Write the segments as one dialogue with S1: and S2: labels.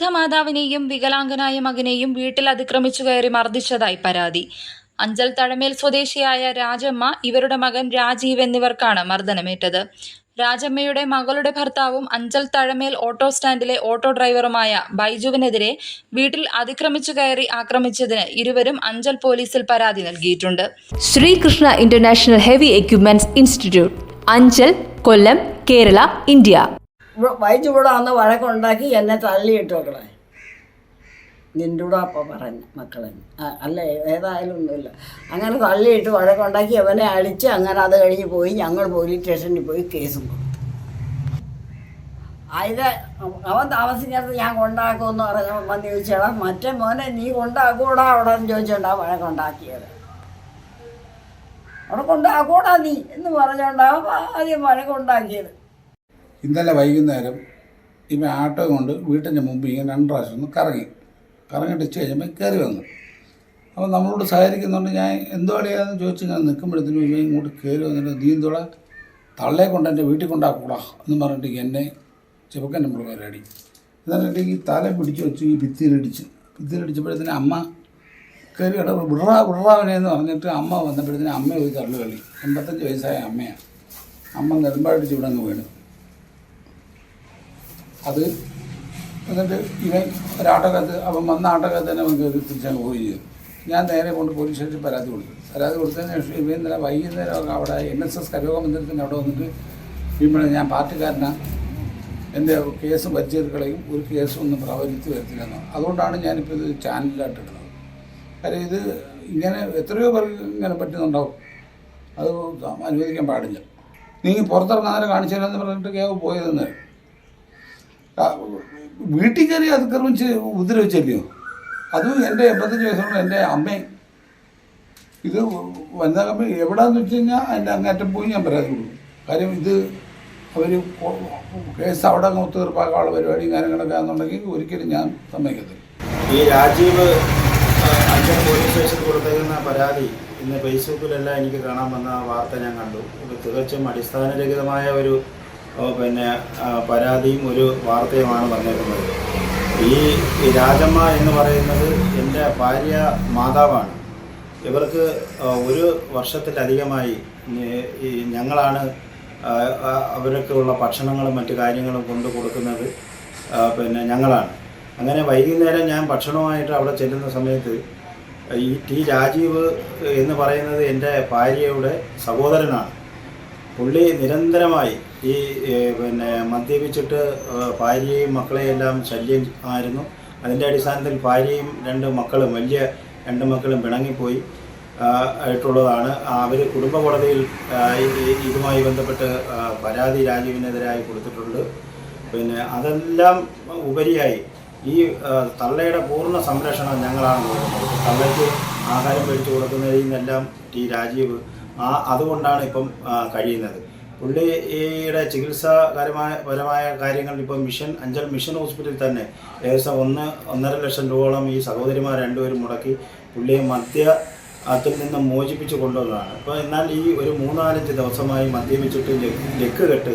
S1: വൃദ്ധമാതാവിനെയും വികലാംഗനായ മകനെയും വീട്ടിൽ അതിക്രമിച്ചു കയറി മർദ്ദിച്ചതായി പരാതി. അഞ്ചൽ തഴമേൽ സ്വദേശിയായ രാജമ്മ ഇവരുടെ മകൻ രാജീവ് എന്നിവർക്കാണ് മർദ്ദനമേറ്റത്. രാജമ്മയുടെ മകളുടെ ഭർത്താവും അഞ്ചൽ തഴമേൽ ഓട്ടോ സ്റ്റാൻഡിലെ ഓട്ടോ ഡ്രൈവറുമായ ബൈജുവിനെതിരെ വീട്ടിൽ അതിക്രമിച്ചു കയറി ആക്രമിച്ചതിന് ഇരുവരും അഞ്ചൽ പോലീസിൽ പരാതി നൽകിയിട്ടുണ്ട്.
S2: Sreekrishna international heavy equipments institute Anchal Kollam Kerala India.
S3: വൈദ്യ കൂടെ വന്ന് വഴക്കുണ്ടാക്കി എന്നെ തള്ളിയിട്ട് മക്കളെ നിന്റെ കൂടെ അപ്പം പറഞ്ഞു മക്കളെ. അല്ല ഏതായാലും ഒന്നുമില്ല. അങ്ങനെ തള്ളിയിട്ട് വഴക്കുണ്ടാക്കി അവനെ അടിച്ച് അങ്ങനെ അത് കഴിഞ്ഞ് പോയി ഞങ്ങൾ പോലീസ് സ്റ്റേഷനിൽ പോയി കേസും കൊടുത്തു. അതിൽ അവൻ താമസിക്കാത്ത ഞാൻ കൊണ്ടാക്കുമെന്ന് പറഞ്ഞ വന്ന് ചോദിച്ചാടാ മറ്റേ മോനെ നീ കൊണ്ടാക്കൂടാ അവിടെ എന്ന് ചോദിച്ചോണ്ടാ വഴക്കുണ്ടാക്കിയത്. അവിടെ കൊണ്ടാക്കൂടാ നീ എന്ന് പറഞ്ഞോണ്ടാ ആദ്യം വഴക്കുണ്ടാക്കിയത്.
S4: ഇന്നലെ വൈകുന്നേരം ഇവൻ ആട്ടോ കൊണ്ട് വീട്ടിന്റെ മുമ്പ് ഇങ്ങനെ രണ്ട് പ്രാവശ്യം ഒന്ന് കറങ്ങി. കറങ്ങിയിട്ട് ഇച്ച് കഴിയുമ്പോൾ കയറി വന്നു. അപ്പോൾ നമ്മളോട് സഹകരിക്കുന്നുണ്ട് ഞാൻ എന്തോ അടിയാന്ന് ചോദിച്ച് ഞാൻ നിൽക്കുമ്പോഴത്തേനും ഇവൻ ഇങ്ങോട്ട് കയറി വന്നിട്ട് നീ എന്തോടാ? കൊണ്ട് എന്റെ വീട്ടിൽ കൊണ്ടാക്കൂടാ? എന്ന് പറഞ്ഞിട്ട് എന്നെ ചെറുക്കന്റെ നമ്മൾ വരടി എന്നിട്ട് ഈ തല പിടിച്ച് വെച്ച് ഈ ഭിത്തിയിലിടിച്ച്. ഭിത്തിയിലിടിച്ചപ്പോഴത്തേനും അമ്മ കയറി ഇട വിടറാ വിടറാവനെ എന്ന് പറഞ്ഞിട്ട് അമ്മ വന്നപ്പോഴത്തേനും അമ്മ ഒരു തള്ളു. കളി എൺപത്തഞ്ച് വയസ്സായ അമ്മയാണ്. അമ്മ നെടുമ്പാടിച്ച് ഇവിടെ അങ്ങ് വീണു. അത് എന്നിട്ട് ഇവൻ ഒരാട്ടകത്ത് അവൻ വന്ന ആട്ടകത്ത് തന്നെ അവൻ കയറി തിരിച്ചങ്ങ് പോയി ചെയ്തു. ഞാൻ നേരെ കൊണ്ട് പോലീസ് സ്റ്റേഷനിൽ പരാതി കൊടുത്തു. പരാതി കൊടുത്തതിന് ശേഷം ഇവൻ ഇന്നലെ വൈകുന്നേരം അവിടെ എൻ എസ് എസ് കരോഗ മന്ദിരത്തിന്റെ അവിടെ വന്നിട്ട് ഇവിടെ ഞാൻ പാർട്ടിക്കാരനാണ് എന്റെ കേസ് പരിചയക്കളയും ഒരു കേസും ഒന്നും പ്രാബല്യത്തിൽ വരുത്തില്ലെന്ന്. അതുകൊണ്ടാണ് ഞാനിപ്പോൾ ഇത് ചാനലിലായിട്ട് ഇടുന്നത് കാര്യം ഇത് ഇങ്ങനെ എത്രയോ പേർക്ക് ഇങ്ങനെ പറ്റുന്നുണ്ടാവും. അത് അനുവദിക്കാൻ പാടില്ല. നീ പുറത്തിറങ്ങാതെ കാണിച്ചാലെന്ന് പറഞ്ഞിട്ട് കേവ് പോയതെന്ന്. വീട്ടിൽ കയറി അതിക്രമിച്ച് ഉപദ്രവിച്ചല്ലയോ? അതും എന്റെ എൺപത്തഞ്ച് വയസ്സുള്ള എന്റെ അമ്മയും. ഇത് വനിതാ കമ്പനി എവിടെയാണെന്ന് വെച്ച് കഴിഞ്ഞാൽ അതിന്റെ അങ്ങേറ്റം പോയി ഞാൻ പരാതി കാര്യം ഇത് അവർ കേസ് അവിടെ അങ്ങ് ഒത്തുതീർപ്പാക്കാനുള്ള പരിപാടിയും കാര്യങ്ങളൊക്കെ ആണെന്നുണ്ടെങ്കിൽ ഒരിക്കലും ഞാൻ സമ്മതിക്കത്തില്ല.
S5: ഈ രാജീവ് പോലീസ് സ്റ്റേഷനിൽ കൊടുത്തേക്കുന്ന പരാതി ഇന്ന് ഫേസ്ബുക്കിലെല്ലാം എനിക്ക് കാണാൻ വന്ന വാർത്ത ഞാൻ കണ്ടു. തികച്ചും അടിസ്ഥാനരഹിതമായ ഒരു പിന്നെ പരാതിയും ഒരു വാർത്തയുമാണ് വന്നേക്കുന്നത്. ഈ രാജമ്മ എന്ന് പറയുന്നത് എന്റെ ഭാര്യ മാതാവാണ്. ഇവർക്ക് ഒരു വർഷത്തിലധികമായി ഞങ്ങളാണ് അവരൊക്കെയുള്ള ഭക്ഷണങ്ങളും മറ്റു കാര്യങ്ങളും കൊണ്ടു കൊടുക്കുന്നത് പിന്നെ ഞങ്ങളാണ്. അങ്ങനെ വൈകുന്നേരം ഞാൻ ഭക്ഷണവുമായിട്ട് അവിടെ ചെല്ലുന്ന സമയത്ത് ഈ ടി രാജീവ് എന്ന് പറയുന്നത് എന്റെ ഭാര്യയുടെ സഹോദരനാണ്. പുള്ളി നിരന്തരമായി ഈ പിന്നെ മദ്യപിച്ചിട്ട് ഭാര്യയും മക്കളെയെല്ലാം ശല്യം ആയിരുന്നു. അതിന്റെ അടിസ്ഥാനത്തിൽ ഭാര്യയും രണ്ട് മക്കളും വലിയ രണ്ട് മക്കളും പിണങ്ങിപ്പോയി ആയിട്ടുള്ളതാണ്. അവർ കുടുംബ കോടതിയിൽ ഇതുമായി ബന്ധപ്പെട്ട് പരാതി രാജീവിനെതിരായി കൊടുത്തിട്ടുണ്ട്. പിന്നെ അതെല്ലാം ഉപരിയായി ഈ തള്ളയുടെ പൂർണ സംരക്ഷണം ഞങ്ങളാണ് തള്ളയ്ക്ക് ആഹാരം മേടിച്ചു കൊടുക്കുന്നതിൽ നിന്നെല്ലാം ടി രാജീവ് ആ അതുകൊണ്ടാണ് ഇപ്പം കഴിയുന്നത്. പുള്ളിയുടെ ചികിത്സാപരമായ പരമായ കാര്യങ്ങൾ ഇപ്പം മിഷൻ അഞ്ചൽ മിഷൻ ഹോസ്പിറ്റലിൽ തന്നെ ഏകദേശം ഒന്ന് ഒന്നര ലക്ഷം രൂപയോളം ഈ സഹോദരിമാർ രണ്ടുപേരും മുടക്കി പുള്ളിയെ മദ്യ അതിൽ നിന്ന് മോചിപ്പിച്ച് കൊണ്ടുവന്നതാണ്. അപ്പോൾ എന്നാൽ ഈ ഒരു മൂന്നാലഞ്ച് ദിവസമായി മദ്യപിച്ചിട്ട് ലെക്ക് കെട്ട്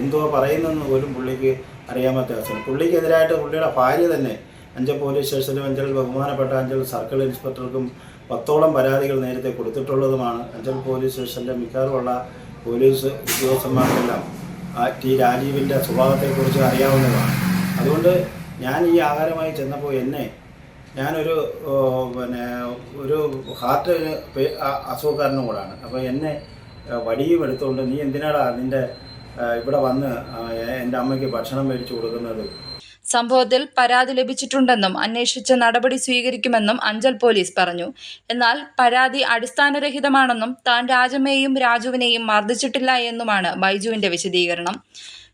S5: എന്തോ പറയുന്നെന്ന് പോലും പുള്ളിക്ക് അറിയാമത്ത അവസരം പുള്ളിക്കെതിരായിട്ട് പുള്ളിയുടെ ഭാര്യ തന്നെ അഞ്ചൽ പോലീസ് സ്റ്റേഷനിലും അഞ്ചൽ ബഹുമാനപ്പെട്ട അഞ്ചൽ സർക്കിൾ ഇൻസ്പെക്ടർക്കും പത്തോളം പരാതികൾ നേരത്തെ കൊടുത്തിട്ടുള്ളതുമാണ്. അഞ്ചൽ പോലീസ് സ്റ്റേഷന്റെ മിക്കവാറുമുള്ള പോലീസ് ഉദ്യോഗസ്ഥന്മാർക്കെല്ലാം ടി രാജീവിന്റെ സ്വഭാവത്തെക്കുറിച്ച് അറിയാവുന്നതാണ്. അതുകൊണ്ട് ഞാൻ ഈ ആഹാരമായി ചെന്നപ്പോൾ എന്നെ ഞാനൊരു പിന്നെ ഒരു ഹാർട്ട് അസുഖക്കാരനും കൂടാണ്. അപ്പോൾ എന്നെ വടിയും എടുത്തുകൊണ്ട് നീ എന്തിനാടാ നിന്റെ ഇവിടെ വന്ന് എന്റെ അമ്മയ്ക്ക് ഭക്ഷണം മേടിച്ചു കൊടുക്കുന്നത്?
S1: സംഭവത്തിൽ പരാതി ലഭിച്ചിട്ടുണ്ടെന്നും അന്വേഷിച്ച് നടപടി സ്വീകരിക്കുമെന്നും അഞ്ചൽ പോലീസ് പറഞ്ഞു. എന്നാൽ പരാതി അടിസ്ഥാനരഹിതമാണെന്നും താൻ രാജമ്മയെയും രാജുവിനെയും മർദ്ദിച്ചിട്ടില്ല എന്നുമാണ് ബൈജുവിന്റെ വിശദീകരണം.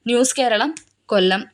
S1: News Keralam Kollam.